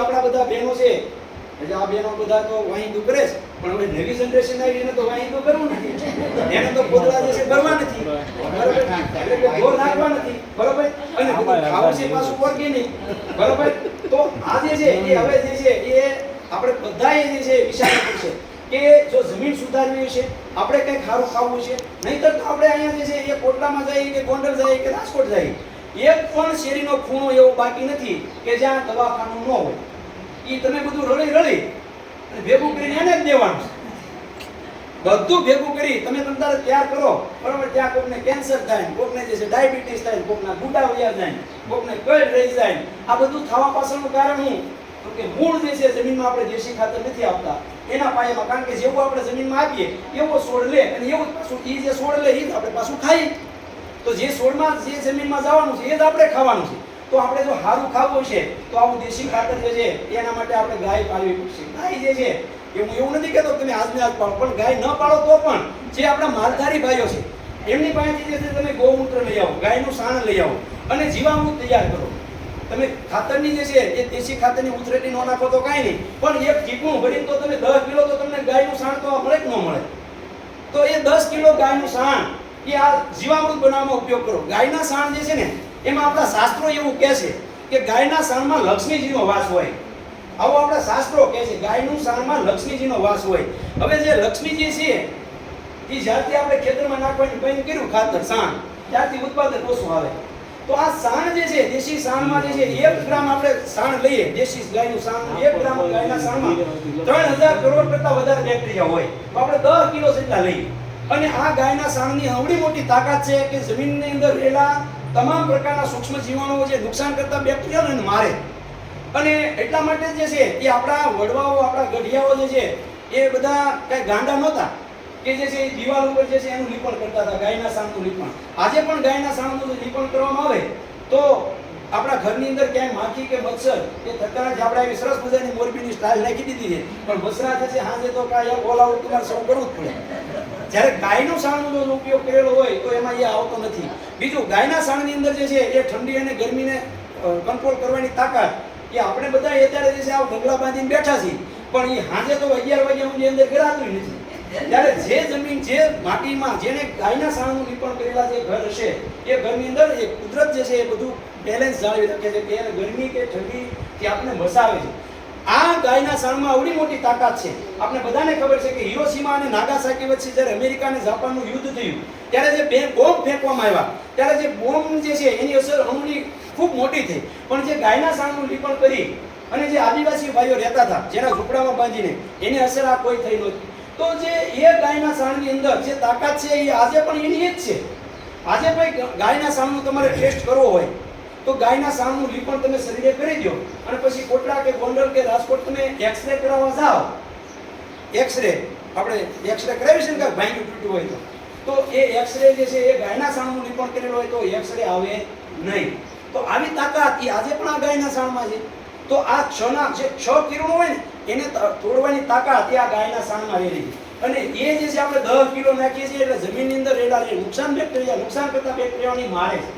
આપણા બધા બહેનો છે. એટલે આ બહેનો બધા તો વાહિંદુ કરે છે. પણ હવે નવી જનરેશન આવી એને તો વાહિંદુ કરવું નથી. એને તો પોતળા જે છે ભરવા નથી. બરોબર? નાખવા નથી. બરોબર? અને ખાવું છે પાછું ઓર્ગેનિક બરોબર? તો આ જે છે, એ હવે જે છે, એ આપણે બધાએ જે છે, વિચારવું પડશે કે જો જમીન સુધારવી છે આપણે કંઈક સારું ખાવું છે. નહીંતર તો આપણે અહીંયા જે છે, એ કોટલામાં જઈએ કે ગોંડલ જઈએ કે રાજકોટ જઈએ. એક પણ શેરીનો ખૂણો એવો બાકી નથી કે જ્યાં દવાખાનું ન હોય. એ તમે બધું રળી રળી અને ભેગું કરીને એને જ દેવાનું બધું ભેગું કરી તમે તમ તૈયાર કરો. બરાબર? ત્યાં કોકને કેન્સર થાય, કોકને જે છે ડાયાબિટીસ થાય, કોકના ગુડા વયા જાય, કોકને કળ રહી જાય. આ બધું થવા પાછળનું કારણ શું તો કે મૂળ જે છે જમીનમાં આપણે દેશી ખાતર નથી આપતા, એના પાયામાં કારણ કે જેવું આપણે જમીનમાં આપીએ, એવો છોડ લે અને એવું પાછું એ જે છોડ લે એ આપણે પાછું ખાઈએ. તો જે છોડમાં જે જમીનમાં જવાનું છે, એ જ આપણે ખાવાનું છે. તો આપણે જો સારું ખાવું છે તો આવું દેશી ખાતર જે છે, એના માટે આપણે ગાય પાળવી પડશે. ગાય જે છે, એ હું એવું નથી કહેતો તમે આજને આજ પાળો, પણ ગાય ન પાળો તો પણ જે આપણા માલધારી ભાઈઓ છે, એમની પાસેથી જે છે, તમે ગૌમૂત્ર લઈ આવો, ગાયનું સાણ લઈ આવો અને જીવામૃત તૈયાર કરો. તમે ખાતરની જે છે, એ દેશી ખાતરની ઉછરેટી ન નાખો તો કાંઈ નહીં, પણ એક ચીકણું ભરીને તો તમે દસ કિલો તો તમને ગાયનું સાણ તો મળે કે ન મળે. તો એ દસ કિલો ગાયનું સાણ, એ આ જીવામૃત બનાવવામાં ઉપયોગ કરો. ગાયના સાણ જે છે ને એમાં આપણા શાસ્ત્રો એવું કહે છે કે ગાયના સાણમાં લક્ષ્મીજીનો વાસ હોય. આવો આપણા શાસ્ત્રો કહે છે, ગાયનું સાણમાં લક્ષ્મીજીનો વાસ હોય. હવે જે લક્ષ્મીજી છે, એ જ્યારથી આપણે ખેતરમાં નાખવાની બંધ કર્યું, ખાતર, સાણ, ત્યારથી ઉત્પાદન ઓછું આવે. તો આ સાણ જે છે, દેશી સાણમાં જે છે, એક ગ્રામ આપણે સાણ લઈએ, દેશી ગાયનું સાણ, એક ગ્રામ ગાયના સાણમાં ત્રણ હજાર કરોડ કરતા વધારે બેક્ટેરિયા હોય. તો આપણે દસ કિલો જેટલા લઈએ. અને આ ગાયના સાણની અવડી મોટી તાકાત છે કે જમીનની અંદર રહેલા તમામ પ્રકારના સૂક્ષ્મ જીવાણુઓ જે નુકસાન કરતા બેક્ટેરિયાને મારે. અને એટલા માટે જે છે, એ આપણા વડવાઓ, આપણા ગઢિયાઓ જે છે, એ બધા કઈ ગાંડા નહોતા કે જે છે, એ દિવાલ ઉપર જે છે, એનું લીપણ કરતા હતા, ગાયના સાણનું લીપણ આજે પણ ગાયના સાણનું લીપણ કરવામાં આવે તો આપણા ઘરની અંદર ક્યાંય માખી કે મચ્છર કે થતા જ આપણે એવી સરસ મજાની મોરબીની સ્ટાઇલ નાખી દીધી છે. પણ જે છે હાજે તો કાંઈ ઓલ આઉટ તમારે સૌ કરવું જ પડે. જ્યારે ગાયનું સાણનો ઉપયોગ કરેલો હોય તો એમાં એ આવતો નથી. બીજું, ગાયના સાણની અંદર જે છે એ ઠંડી અને ગરમીને કંટ્રોલ કરવાની તાકાત એ આપણે બધા અત્યારે જે છે આ બંગલા બાંધીને બેઠા છીએ. પણ એ હાજે તો અગિયાર વાગ્યા સુધી અંદર ગરાતું નથી. ત્યારે જે જમીન, જે માટીમાં જેને ગાયના સાણનું લીપણ કરેલા જે ઘર હશે, એ ઘરની અંદર એ કુદરત જે છે એ બધું બેલેન્સ જાળવી રાખે છે કે ગરમી કે ઠંડી કે આપણે વસાવે છે. આ ગાયના સાણમાં આવડી મોટી તાકાત છે. આપણે બધાને ખબર છે કે હિરોશીમા અને નાગાસાકી વચ્ચે જ્યારે અમેરિકા અને જાપાનનું યુદ્ધ થયું, ત્યારે જે બે બોમ્બ ફેંકવામાં આવ્યા, ત્યારે જે બોમ્બ જે છે એની અસર અણુની ખૂબ મોટી થઈ. પણ જે ગાયના સાણનું લીપણ કરી અને જે આદિવાસી ભાઈઓ રહેતા હતા, જેના ઝૂંપડામાં બાંધીને, એની અસર આ કોઈ થઈ નહોતી. તો જે એ ગાયના સાણની અંદર જે તાકાત છે એ આજે પણ એની એ જ છે. આજે ભાઈ ગાયના સાણનું તમારે ટેસ્ટ કરવો હોય, તો ગાયના સાણનું લીપણ તમે શરીરે કરી દો અને પછી કોટડા કે ગોંડલ કે રાજકોટ તમે એક્સરે કરાવવા જાઓ. એક્સરે, આપણે એક્સરે કરાવી છે ને કાંઈ? ભાંગ્યું તૂટ્યું હોય તો. તો એ એક્સરે જે છે એ ગાયના સાણનું લીપણ કરેલું હોય તો એક્સરે આવે નહીં. તો આવી તાકાત એ આજે પણ આ ગાયના સાણમાં છે. તો આ ક્ષના જે ક્ષ કિરણો હોય ને, એને તોડવાની તાકાત એ આ ગાયના સાણમાં રહેલી છે. અને એ જે છે આપણે દસ કિલો નાખીએ છીએ એટલે જમીનની અંદર રહેલા જે નુકસાન બેક્ટેરિયા, નુકસાન કરતા બેક્ટેરિયાની મારે છે.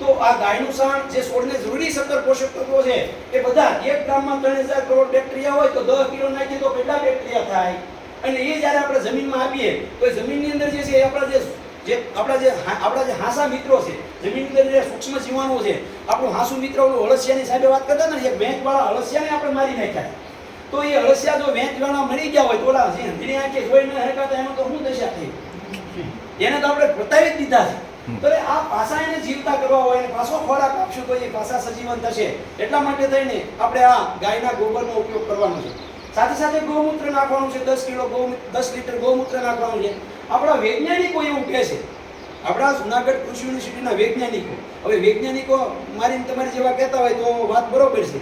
તો આ ગાયનું સાણ જે છોડને જરૂરી સત્તર પોષક તત્વો છે, એ બધા એક ગ્રામમાં ત્રણ હજાર કરોડ બેક્ટેરિયા હોય તો દસ કિલો નાખીએ તો કેટલા બેક્ટેરિયા થાય? અને એ જ્યારે આપણે જમીનમાં આપીએ, તો જમીનની અંદર જે છે એ આપણા જે જે આપણા જે આપણા જે હાંસા મિત્રો છે જમીનની અંદર જે સૂક્ષ્મ જીવાણુઓ છે આપણું હાંસુ મિત્ર ઓલું અળસિયાની સાહેબે વાત કરતા ને એક વેંચવાળા અળસિયાને આપણે મારી નાખ્યા. તો એ અળસિયા જો વેંચવાળા મરી ગયા હોય તો ઓલા જે આંખે જોઈ ન હરકાતા એનો તો શું દશા થઈ એને તો આપણે બતાવી જ દીધા છે. તો આ પાસા એને જીવતા કરવા હોય પાછો ખોરાક આપશું તો એ પાસા સજીવન થશે. એટલા માટે થઈને આપણે આ ગાયના ગોબરનો ઉપયોગ કરવાનો છે. સાથે સાથે ગૌમૂત્ર નાખવાનું છે દસ કિલો ગૌ દસ લીટર ગૌમૂત્ર નાખવાનું છે. આપણા વૈજ્ઞાનિકો એવું કહે છે. આપણા જુનાગઢ કૃષિ યુનિવર્સિટીના વૈજ્ઞાનિકો. હવે વૈજ્ઞાનિકો મારીને તમારી જેવા કહેતા હોય તો વાત બરોબર છે.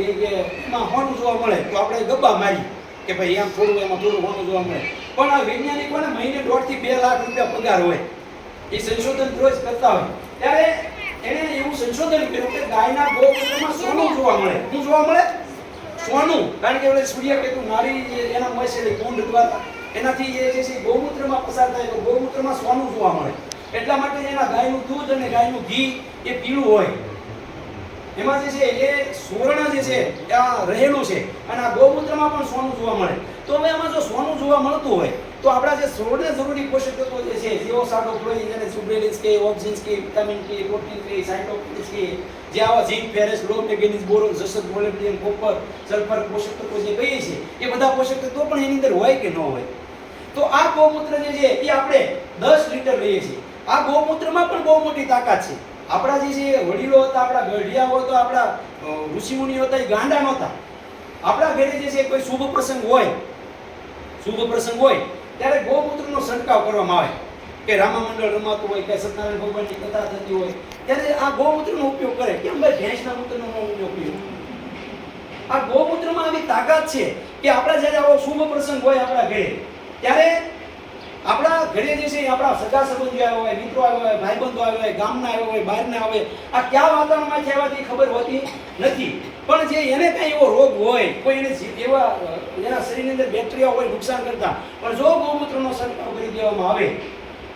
એ કે એમાં હોનું જોવા મળે તો આપણે ગબ્બા મારી કે ભાઈ એમ થોડું, એમાં થોડું હોનું જોવા મળે. પણ આ વૈજ્ઞાનિકોને મહિને દોઢથી બે લાખ રૂપિયા પગાર હોય. એ સંશોધન રોજ કરતા હોય. ત્યારે એણે એવું સંશોધન કર્યું કે ગાયના ગોમૂત્રમાં સોનું જોવા મળે. શું જોવા મળે? સોનું. કારણ કે સૂર્ય કેતુ નારી એના મળે કુંડ દ્વારા એનાથી એ જે છે ગૌમૂત્રમાં પસાર થાય તો ગૌમૂત્રમાં સોનું જોવા મળે. એટલા માટે એના ગાયનું દૂધ અને ગાયનું ઘી એ પીળું હોય. એમાં જે છે, એ સુવર્ણ જે છે, આ રહેલું છે અને આ ગૌમૂત્રમાં પણ સોનું જોવા મળે. તો હવે એમાં જો સોનું જોવા મળતું હોય તો આપણા જે સોળને જરૂરી પોષક તત્વો જે છે જીઓ સાડો ફ્લોરિન અને સુબ્રેલિન્સ કે ઓક્સિન્સ કે વિટામિન કે પ્રોટીન કે સાઇટોકિન્સ કે જે આવા ઝીંક ફેરસ લો મેગ્નેઝિયમ બોરોન જસત મોલિબ્ડેનમ કોપર સલ્ફર પોષક તત્વો જે કહીએ છીએ એ બધા પોષક તત્વો પણ એની અંદર હોય કે ન હોય? તો આ ગૌમૂત્ર જે છે એ આપણે 10 લીટર લઈએ છીએ. આ ગૌમૂત્રમાં પણ બહુ મોટી તાકાત છે. આપણા જે છે વડીલો હતા આપણા ગઢિયાઓ હતા આપણા અ, ઋષિમુનિઓ હતા એ ગાંડા નહોતા. આપણા ઘરે જે છે કોઈ શુભ પ્રસંગ હોય શુભ પ્રસંગ હોય ત્યારે ગૌમૂત્રનો છંટકાવ કરવામાં આવે કે રામા મંડળ રમાતું હોય, કે સત્યનારાયણ ભગવાનની કથા થતી હોય, ત્યારે આ ગૌમૂત્રનો ઉપયોગ કરે. કેમ ભાઈ? ભેંસના મૂત્રનો ઉપયોગ. કર્યો આ ગૌમૂત્રમાં આવી તાકાત છે કે આપણા જ્યારે આવો શુભ પ્રસંગ હોય આપણા ઘરે, ત્યારે આપણા ઘરે જે છે આપણા સગા સંબંધીઓ આવ્યા હોય, મિત્રો આવ્યા હોય, ભાઈબંધો આવ્યા હોય, ગામના આવ્યા હોય, બહારના આવે આ કયા વાતાવરણમાં છે આવવાથી ખબર હોતી નથી. પણ જે એને કાંઈ એવો રોગ હોય, કોઈ એને એવા એના શરીરની અંદર બેક્ટેરિયા હોય, નુકસાન કરતા. પણ જો ગૌમૂત્રનો છંટકાવ કરી દેવામાં આવે,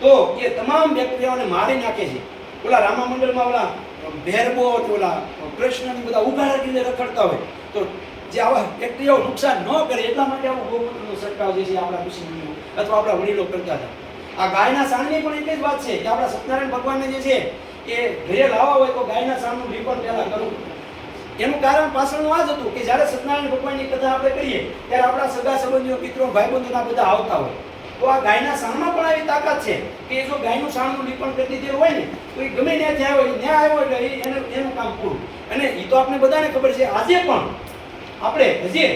તો એ તમામ બેક્ટેરિયાઓને મારી નાખે છે. ઓલા રામા મંડળમાં ઓલા ભેરબો ઓલા કૃષ્ણની બધા ઉઘાડા કરીને રખડતા હોય, તો જે આવા બેક્ટેરિયાઓ નુકસાન ન કરે, એટલા માટે આવો ગૌમૂત્રનો છંટકાવ જે છે આપણા ઋષિમુનિઓ અથવા આપણા વડીલો કરતા હતા. આ ગાયના સાણની પણ એટલી જ વાત છે, કે આપણા સત્યનારાયણ ભગવાનને જે છે એ ઘરે લાવવા હોય તો ગાયના સાણનું લીપણ પહેલાં કરવું એનું કારણ પાછળનું આ જ હતું કે જ્યારે સત્યનારાયણ ભગવાનની કથા આપણે કરીએ, ત્યારે આપણા સગા સંબંધીઓ, મિત્રો, ભાઈબંધોના બધા આવતા હોય. તો આ ગાયના સાણમાં પણ આવી તાકાત છે કે જો ગાયનું સાણનું લીપણ કરી દીધેલું હોય ને, તો એ ગમે ત્યાં આવ્યો હોય, ત્યાં આવ્યો એટલે એને, એનું કામ પૂરું. અને એ તો આપણે બધાને ખબર છે, આજે પણ આપણે હજી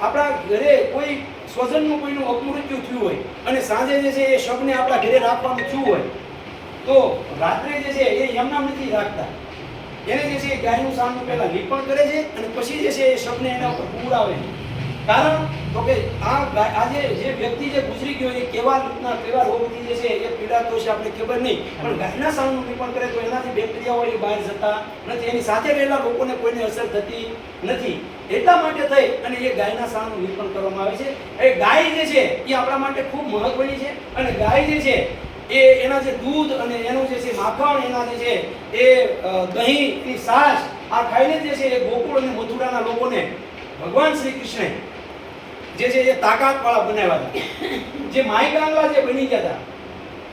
આપણા ઘરે કોઈ સ્વજનનું કોઈનું અપમૃત્યુ થયું હોય અને સાંજે જે છે એ શબને આપણા ઘરે રાખવાનું થયું હોય, તો રાત્રે જે છે એ એમનામ નથી રાખતા. એને જે છે એ ગાયનું સામનું પહેલાં લીપણ કરે છે અને પછી જે છે એ શબને એના ઉપર પૂરાવે છે. કારણ તો કે આ ગાય- આ જે વ્યક્તિ જે ગુજરી ગયો એ કેવા રીતના, કેવા રોગથી જે છે એ પીડાતો છે આપણે ખબર નહીં. પણ ગાયના સામનું લીપણ કરે તો એનાથી બેક્ટેરિયા હોય, એ બહાર જતા નથી. એની સાથે રહેલા લોકોને કોઈને અસર થતી નથી. એટલા માટે થઈ અને એ ગાયના સાણનું લીપણ કરવામાં આવે છે. એ ગાય જે છે એ આપણા માટે ખૂબ મહત્વની છે અને ગાય જે છે એ એના જે દૂધ અને એનું જે છે માખણ એના જે છે એ અ, દહીં એની સાસ આ ખાઈને જે છે એ ગોકુળ અને મથુરાના લોકોને ભગવાન શ્રી કૃષ્ણે જે છે એ તાકાતવાળા બનાવ્યા હતા. જે માયકાંગલા જે બની ગયા હતા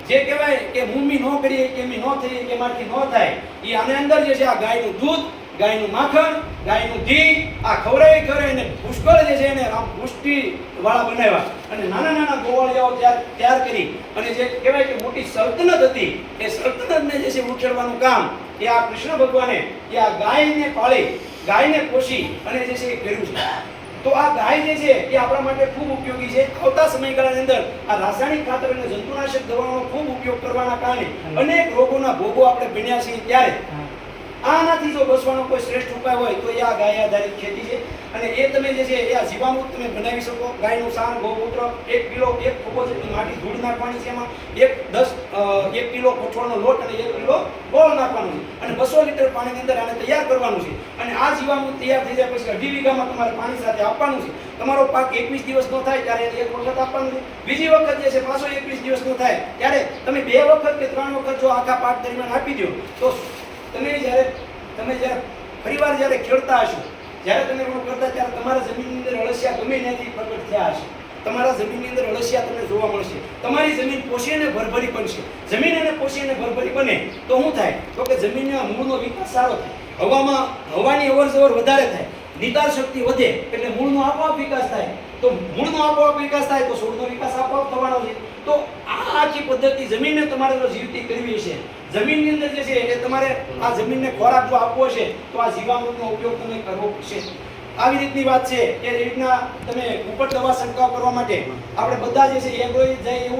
જે કહેવાય કે મુમ્મી ન કરીએ કે એમી ન થઈએ કે મારથી ન થાય એ આને અંદર જે છે આ ગાયનું દૂધ ગાયનું માખણ ગાયનું ઘી આ ખવડાવી ખવડાવી અને પુષ્કળ જે છે એને આમ પુષ્ટિ વાળા બનાવ્યા. અને નાના નાના ગોવાળિયાઓ તૈયાર તૈયાર કરી. અને જે કહેવાય કે મોટી સલ્તનત હતી એ સલ્તનતને જે છે ઉછેરવાનું કામ એ આ કૃષ્ણ ભગવાને એ આ ગાયને પાળી ગાયને પોષી અને જે છે એ કર્યું છે. તો આ ગાય જે છે એ આપણા માટે ખૂબ ઉપયોગી છે. આવતા સમયગાળાની અંદર આ રાસાયણિક ખાતર અને જંતુનાશક દવાઓનો ખૂબ ઉપયોગ કરવાના કારણે અનેક રોગોના ભોગો આપણે બન્યા છીએ ત્યારે. આનાથી જો બસવાનો કોઈ શ્રેષ્ઠ ઉપાય હોય, તો એ આ ગાય આધારિત ખેતી છે. અને એ તમે જે છે, એ આ જીવામૃત તમે બનાવી શકો. ગાયનું સાણ ગૌમૂત્ર, એક કિલો, એક ખોબો જેટલી માટી ધૂળ નાખવાની છે એમાં. એક દસ એક કિલો કઠોળનો લોટ અને એક કિલો ગોળ નાખવાનું છે. અને બસો લીટર પાણીની અંદર આને તૈયાર કરવાનું છે. અને આ જીવામૃત તૈયાર થઈ જાય પછી અઢી વીઘામાં તમારે પાણી સાથે આપવાનું છે. તમારો પાક એકવીસ દિવસ નો થાય ત્યારે એક વખત આપવાનું છે. બીજી વખત જે છે, પાછો એકવીસ દિવસ નો થાય ત્યારે તમે બે વખત કે ત્રણ વખત જો આખા પાક દરમિયાન આપી દો, તો તમે જ્યારે તમે જ્યારે ફરીવાર જ્યારે ખેડતા હશો, જ્યારે તમે એવું કરતા ત્યારે તમારા જમીનની અંદર અળસિયા ગમે ત્યાંથી પ્રગટ થયા હશે. તમારા જમીનની અંદર અળસિયા તમને જોવા મળશે. તમારી જમીન પોષી અને ભરભરી બનશે. જમીન અને પોષી અને ભરભરી બને તો શું થાય? તો કે જમીનના મૂળનો વિકાસ સારો થાય. હવામાં, હવાની અવર જવર વધારે થાય. નિતાર શક્તિ વધે એટલે મૂળનો આપોઆપ વિકાસ થાય. તો મૂળનો આપોઆપ વિકાસ થાય તો છોડનો વિકાસ આપોઆપ થવાનો છે. તો આખી પદ્ધતિ જમીનને તમારે જો જીવતી કરવી છે. જમીનની અંદર જે છે એ તમારે આ જમીનને ખોરાક જો આપવો છે, તો આ જીવામૃતનો ઉપયોગ તમે કરવો પડશે. આવી રીતની વાત છે. એ રીતના તમે ઉપર દવા છંટકાવ કરવા માટે આપણે બધા જે છે એગ્રોઇડ જાય એવું